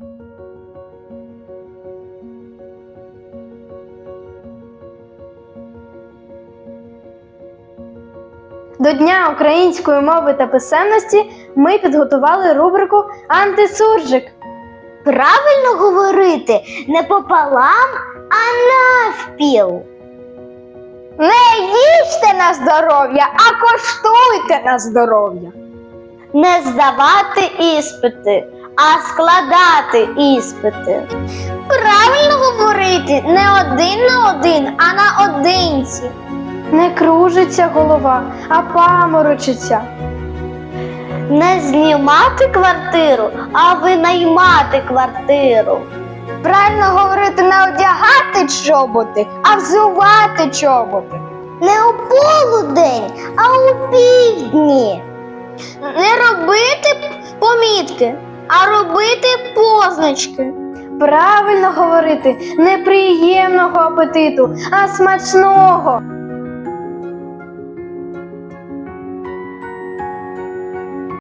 До Дня української мови та писемності ми підготували рубрику Антисуржик. Правильно говорити не пополам, а навпіл. Не їжте на здоров'я, а коштуйте на здоров'я. Не здавати іспити, а складати іспити. Правильно говорити не один на один, а на одинці. Не кружиться голова, а паморочиться. Не знімати квартиру, а винаймати квартиру. Правильно говорити не одягати чоботи, а взувати чоботи. Не у полудень, а у півдні. Не робити помітки, а робити позначки. Правильно говорити неприємного апетиту, а смачного.